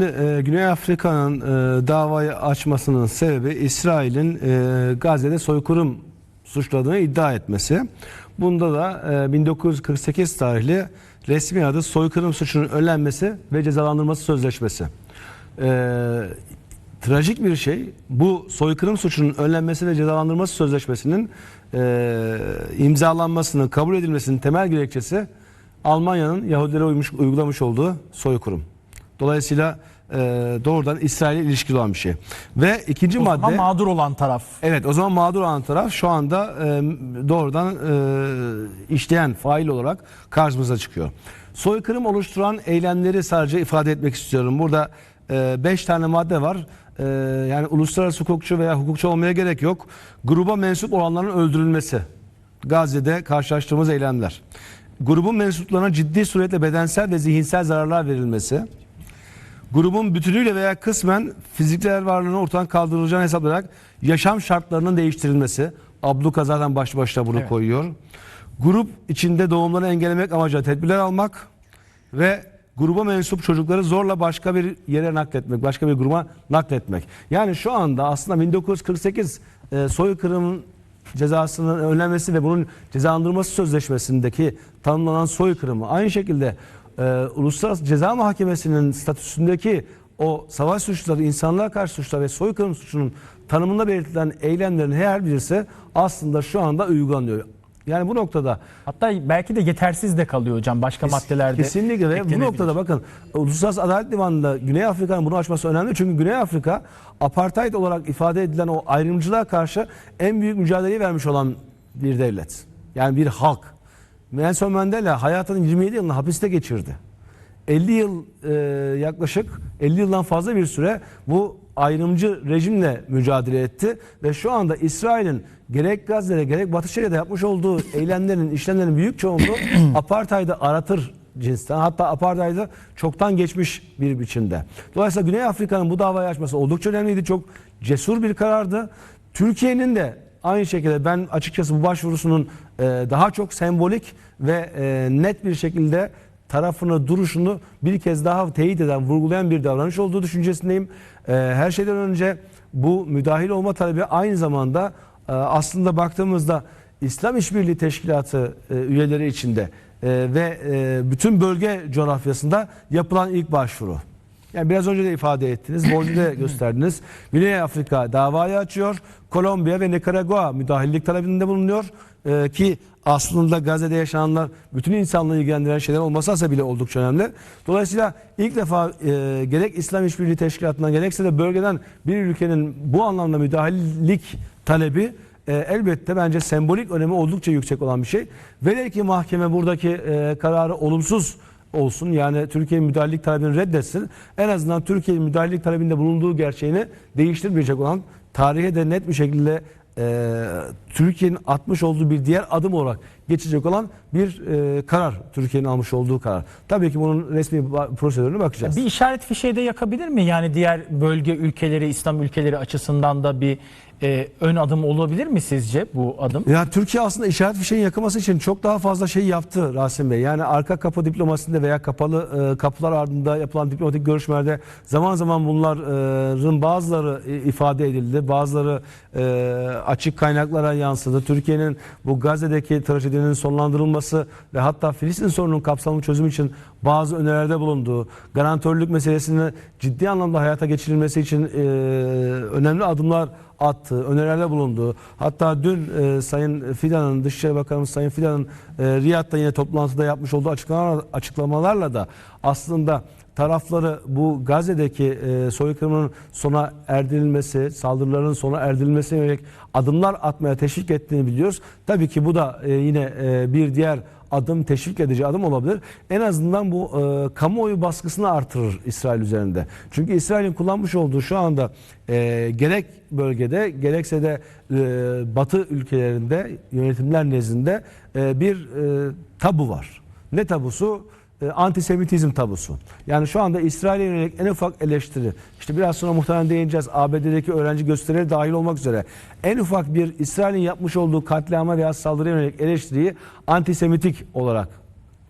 E, Güney Afrika'nın e, davayı açmasının sebebi İsrail'in e, Gazze'de soykırım suçladığını iddia etmesi. Bunda da e, 1948 tarihli resmi adı soykırım suçunun önlenmesi ve cezalandırılması sözleşmesi. E, trajik bir şey bu soykırım suçunun önlenmesi ve cezalandırılması sözleşmesinin e, imzalanmasının kabul edilmesinin temel gerekçesi Almanya'nın Yahudilere uymuş, uygulamış olduğu soykırım. Dolayısıyla e, doğrudan İsrail'e ilişkili olan bir şey. Ve ikinci O zaman madde mağdur olan taraf. evet o zaman mağdur olan taraf şu anda e, doğrudan e, işleyen fail olarak karşımıza çıkıyor. Soykırım oluşturan eylemleri sadece ifade etmek istiyorum. Burada 5 tane madde var. E, yani uluslararası hukukçu veya hukukçu olmaya gerek yok. Gruba mensup olanların öldürülmesi. Gazze'de karşılaştığımız eylemler. Grubun mensuplarına ciddi suretle bedensel ve zihinsel zararlar verilmesi grubun bütünüyle veya kısmen fiziksel varlığını ortadan kaldırılacağını hesaplayarak yaşam şartlarının değiştirilmesi. Abluka zaten baş başta bunu Evet. koyuyor. Grup içinde doğumlarını engellemek amacıyla tedbirler almak ve gruba mensup çocukları zorla başka bir yere nakletmek, başka bir gruba nakletmek. Yani şu anda aslında 1948 e, soykırım cezasının önlenmesi ve bunun cezalandırılması sözleşmesindeki tanımlanan soykırımı aynı şekilde e, Uluslararası Ceza Mahkemesi'nin statüsündeki o savaş suçları, insanlığa karşı suçlar ve soykırım suçunun tanımında belirtilen eylemlerin her birisi aslında şu anda uygulanıyor. Yani bu noktada Hatta belki de yetersiz de kalıyor hocam başka maddelerde. Kesinlikle ve bu noktada bakın Uluslararası Adalet Divanı'nda Güney Afrika'nın bunu açması önemli. Çünkü Güney Afrika apartheid olarak ifade edilen o ayrımcılığa karşı en büyük mücadeleyi vermiş olan bir devlet. Yani bir halk. Nelson Mandela hayatının 27 yılını hapiste geçirdi. 50 yıl e, yaklaşık 50 yıldan fazla bir süre bu ayrımcı rejimle mücadele etti ve şu anda İsrail'in gerek Gazze'de gerek Batı Şeria'da yapmış olduğu eylemlerin, işlemlerin büyük çoğunluğu apartheid'i aratır cinsten. Hatta apartheid'i çoktan geçmiş bir biçimde. Dolayısıyla Güney Afrika'nın bu davayı açması oldukça önemliydi. Çok cesur bir karardı. Türkiye'nin de aynı şekilde ben açıkçası bu başvurusunun e, daha çok sembolik ve e, net bir şekilde tarafını, duruşunu bir kez daha teyit eden, vurgulayan bir davranış olduğu düşüncesindeyim. Ee, her şeyden önce bu müdahil olma talebi aynı zamanda e, aslında baktığımızda İslam İşbirliği Teşkilatı e, üyeleri içinde e, ve e, bütün bölge coğrafyasında yapılan ilk başvuru. Yani biraz önce de ifade ettiniz, borcu da gösterdiniz. Güney Afrika davayı açıyor. Kolombiya ve Nikaragua müdahillik talebinde bulunuyor. Ee, ki aslında Gazze'de yaşananlar bütün insanlığı ilgilendiren şeyler olmasa bile oldukça önemli. Dolayısıyla ilk defa e, gerek İslam İşbirliği Teşkilatı'ndan gerekse de bölgeden bir ülkenin bu anlamda müdahillik talebi e, elbette bence sembolik önemi oldukça yüksek olan bir şey. Velev ki mahkeme buradaki e, kararı olumsuz olsun yani Türkiye'nin müdahalelik talebini reddetsin. En azından Türkiye'nin müdahalelik talebinde bulunduğu gerçeğini değiştirmeyecek olan tarihe de net bir şekilde e, Türkiye'nin atmış olduğu bir diğer adım olarak geçecek olan bir e, karar. Türkiye'nin almış olduğu karar. Tabii ki bunun resmi prosedürüne bakacağız. Bir işaret fişeği de yakabilir mi? Yani diğer bölge ülkeleri, İslam ülkeleri açısından da bir e, ön adım olabilir mi sizce bu adım? Ya Türkiye aslında işaret fişeğin yakılması için çok daha fazla şey yaptı Rasim Bey. Yani arka kapı diplomasinde veya kapalı e, kapılar ardında yapılan diplomatik görüşmelerde zaman zaman bunların bazıları e, ifade edildi. Bazıları e, açık kaynaklara yansıdı. Türkiye'nin bu Gazze'deki trajedinin sonlandırılması ve hatta Filistin sorununun kapsamlı çözüm için bazı önerilerde bulunduğu, garantörlük meselesini ciddi anlamda hayata geçirilmesi için e, önemli adımlar attı, önerilerde bulundu. Hatta dün e, Sayın Fidan'ın, Dışişleri Bakanımız Sayın Fidan'ın e, Riyad'da yine toplantıda yapmış olduğu açıklamalar, açıklamalarla da aslında tarafları bu Gazze'deki e, soykırımın sona erdirilmesi, saldırıların sona erdirilmesine yönelik adımlar atmaya teşvik ettiğini biliyoruz. Tabii ki bu da e, yine e, bir diğer adım teşvik edici adım olabilir. En azından bu e, kamuoyu baskısını artırır İsrail üzerinde. Çünkü İsrail'in kullanmış olduğu şu anda e, gerek bölgede gerekse de e, Batı ülkelerinde yönetimler nezdinde e, bir e, tabu var. Ne tabusu? E, antisemitizm tabusu. Yani şu anda İsrail'e yönelik en ufak eleştiri, işte biraz sonra muhtemelen değineceğiz ABD'deki öğrenci gösterileri dahil olmak üzere en ufak bir İsrail'in yapmış olduğu katliama veya saldırıya yönelik eleştiriyi antisemitik olarak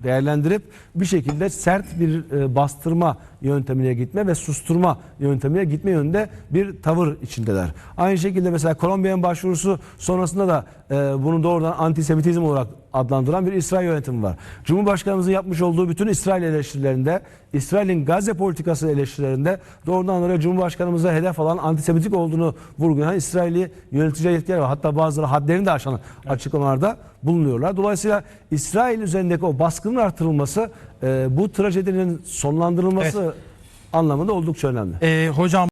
değerlendirip bir şekilde sert bir e, bastırma yöntemine gitme ve susturma yöntemine gitme yönünde bir tavır içindeler. Aynı şekilde mesela Kolombiya'nın başvurusu sonrasında da e, bunu doğrudan antisemitizm olarak adlandıran bir İsrail yönetimi var. Cumhurbaşkanımızın yapmış olduğu bütün İsrail eleştirilerinde, İsrail'in Gazze politikası eleştirilerinde doğrudan oraya Cumhurbaşkanımıza hedef alan antisemitik olduğunu vurgulayan İsrail'i yönetici yetkililer var. Hatta bazıları hadlerini de aşan açıklamalarda bulunuyorlar. Dolayısıyla İsrail üzerindeki o baskının artırılması e, bu trajedinin sonlandırılması anlamında oldukça önemli. E, hocam